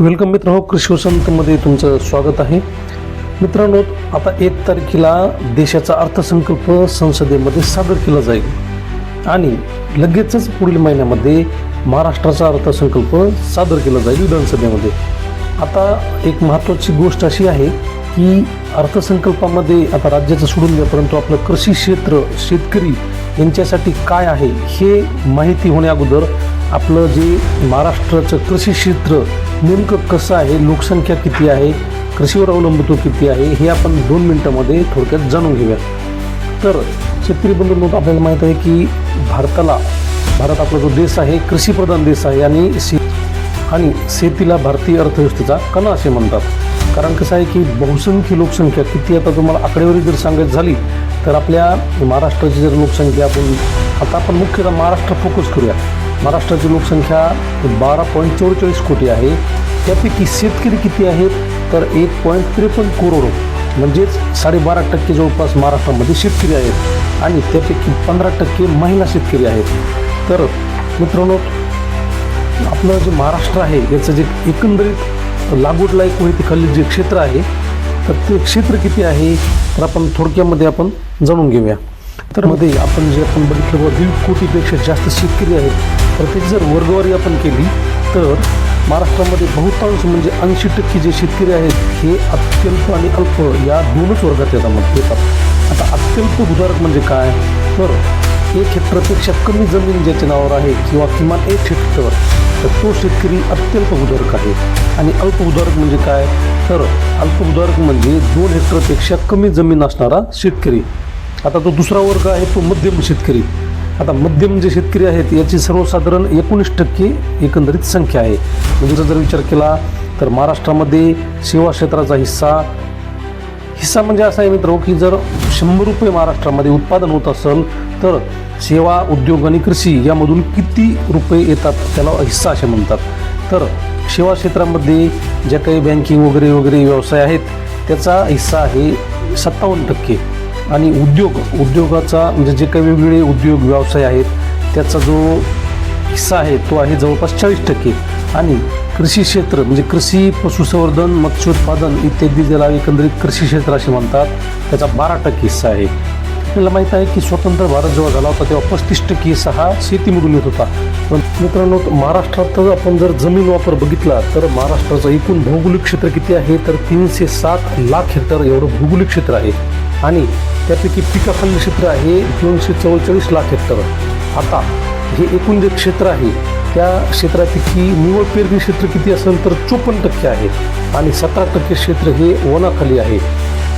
Welcome मित्र हो कृषी वसंतमध्ये तुमचं स्वागत आहे. मित्रांनो आता एक तारखेला देशाचा अर्थसंकल्प संसदेमध्ये सादर केला जाईल. आणि लगेचच पुढील महिन्यामध्ये महाराष्ट्राचा अर्थसंकल्प सादर केला जाईल विधानसभेमध्ये. आता एक महत्त्वाची गोष्ट अशी आहे की अर्थसंकल्पामध्ये आता राज्याचं सोडून द्या परंतु आपलं कृषी क्षेत्र शेतकरी यांच्यासाठी काय आहे हे माहिती होण्या अगोदर आपलं जे महाराष्ट्राचं कृषी क्षेत्र नेमकं कसं आहे लोकसंख्या किती आहे कृषीवर अवलंबितो किती आहे हे आपण दोन मिनटामध्ये थोडक्यात जाणून घेऊया तर शेतकरी बंधूंनो आपल्याला माहीत आहे की भारताला भारत आपला जो देश आहे कृषीप्रधान देश आहे आणि शे आणि शेतीला भारतीय अर्थव्यवस्थेचा कणा असे म्हणतात. कारण कसं आहे की बहुसंख्य लोकसंख्या किती आता तुम्हाला आकडेवारी जर सांगायची झाली तर आपल्या महाराष्ट्राची जर लोकसंख्या आपण आता आपण मुख्यतः महाराष्ट्र फोकस करूया. महाराष्ट्राची लोकसंख्या बारा पॉईंट चौवेचाळीस कोटी आहे. त्यापैकी शेतकरी किती आहेत? तर एक पॉईंट त्रेपन्न करोड. म्हणजेच साडेबारा टक्के जवळपास महाराष्ट्रामध्ये शेतकरी आहेत आणि त्यापैकी पंधरा टक्के महिला शेतकरी आहेत. तर मित्रांनो आपलं जे महाराष्ट्र आहे याचं जे एकंदरीत लागवडलायक माहिती खाली जे क्षेत्र आहे तर ते क्षेत्र किती आहे? तर आपण थोडक्यामध्ये आपण जाणून घेऊया. तर मध्ये आपण जे आपण बघितलं दीड कोटीपेक्षा जास्त शेतकरी आहेत. तर त्याची जर वर्गवारी आपण केली तर महाराष्ट्रामध्ये बहुतांश म्हणजे ऐंशी टक्के जे शेतकरी आहेत हे अत्यल्प आणि अल्प या दोनच वर्गात येतात येतात आता अत्यल्प उदाहरक म्हणजे काय? तर एक हेक्टरपेक्षा कमी जमीन ज्याच्या नावावर आहे किंवा किमान एक हेक्टर तर तो शेतकरी अत्यल्प उदारक आहे. आणि अल्प उदारक म्हणजे काय? तर अल्प उदारक म्हणजे दोन हेक्टरपेक्षा कमी जमीन असणारा शेतकरी. आता तो दुसरा वर्ग आहे तो मध्यम शेतकरी. आता मध्यम जे शेतकरी आहेत याची सर्वसाधारण एकोणीस टक्के एकंदरीत संख्या आहे. म्हणजे जर विचार केला तर महाराष्ट्रामध्ये सेवा क्षेत्राचा हिस्सा हिस्सा म्हणजे असा आहे मित्र हो, की जर शंभर रुपये महाराष्ट्रामध्ये उत्पादन होत असेल तर सेवा उद्योग आणि कृषी यामधून किती रुपये येतात त्याला हिस्सा असे म्हणतात. तर सेवा क्षेत्रामध्ये ज्या काही बँकिंग वगैरे वगैरे व्यवसाय आहेत त्याचा हिस्सा आहे सत्तावन्न टक्के. आणि उद्योग उद्योगाचा म्हणजे जे काही वेगवेगळे उद्योग व्यवसाय आहेत त्याचा जो हिस्सा आहे तो आहे जवळपास चाळीस टक्के. आणि कृषी क्षेत्र म्हणजे कृषी पशुसंवर्धन मत्स्योत्पादन इत्यादी ज्याला एकंदरीत कृषी क्षेत्र असे म्हणतात त्याचा बारा टक्के हिस्सा आहे. आपल्याला माहीत आहे की स्वतंत्र भारत जेव्हा झाला होता तेव्हा पस्तीस टक्के हिस्सा हा शेतीमधून येत होता. पण मित्रांनो महाराष्ट्रात आपण जर जमीन वापर बघितला तर महाराष्ट्राचं एकूण भौगोलिक क्षेत्र किती आहे? तर तीनशे सात लाख हेक्टर एवढं भौगोलिक क्षेत्र आहे. आणि त्यापैकी पिकाखालील क्षेत्र आहे दोनशे चव्वेचाळीस लाख हेक्टर. आता हे एकूण जे क्षेत्र आहे त्या क्षेत्रापैकी निवड पेरणी क्षेत्र किती असेल तर चोपन्न टक्के आहे आणि सतरा टक्के क्षेत्र हे वनाखाली आहे.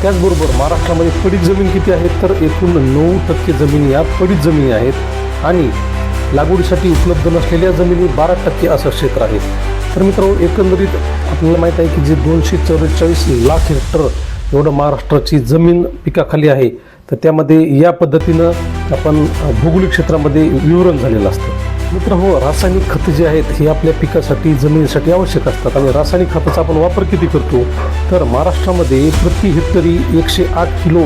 त्याचबरोबर महाराष्ट्रामध्ये पडीत जमीन किती आहेत तर एकूण नऊ टक्के जमिनी या पडीत जमिनी आहेत आणि लागवडीसाठी उपलब्ध नसलेल्या जमिनी बारा टक्के असं क्षेत्र आहे. तर मित्रांनो एकंदरीत आपल्याला माहीत आहे की जे दोनशे चौवेचाळीस लाख हेक्टर एवढं महाराष्ट्राची जमीन पिकाखाली आहे तर त्यामध्ये या पद्धतीनं आपण भौगोलिक क्षेत्रामध्ये विवरण झालेलं असतं. मित्र हो रासायनिक खतं जे आहेत हे आपल्या पिकासाठी जमिनीसाठी आवश्यक असतात. आणि रासायनिक खताचा आपण वापर किती करतो? तर महाराष्ट्रामध्ये प्रति हेक्टरी एकशे आठ किलो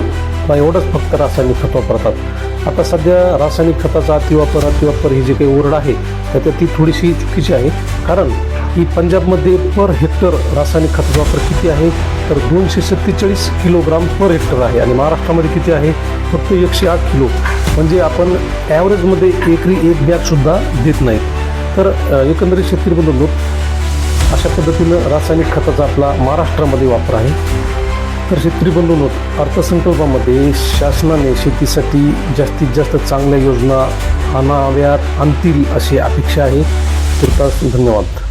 एवढंच फक्त रासायनिक खत वापरतात. आता सध्या रासायनिक खताचा अतिवापर अतिवापर ही जी काही ओरड आहे तर त्या ती थोडीशी चुकीची आहे. कारण की पंजाबमध्ये पर हेक्टर रासायनिक खताचा वापर किती आहे? तर दोनशे सत्तेचाळीस किलोग्राम पर हेक्टर आहे आणि महाराष्ट्रामध्ये किती आहे? फक्त एकशे आठ किलो. म्हणजे आपण ॲव्हरेजमध्ये एकरी एक बॅगसुद्धा देत नाहीत. तर एकंदरीत शेतकरी बंधूंनो अशा पद्धतीनं रासायनिक खताचा आपला महाराष्ट्रामध्ये वापर आहे. तर शेतकरी बंधूंनो अर्थसंकल्पामध्ये शासनाने शेतीसाठी जास्तीत जास्त चांगल्या योजना आणाव्यात आणतील अशी अपेक्षा आहे. तुर्तास धन्यवाद.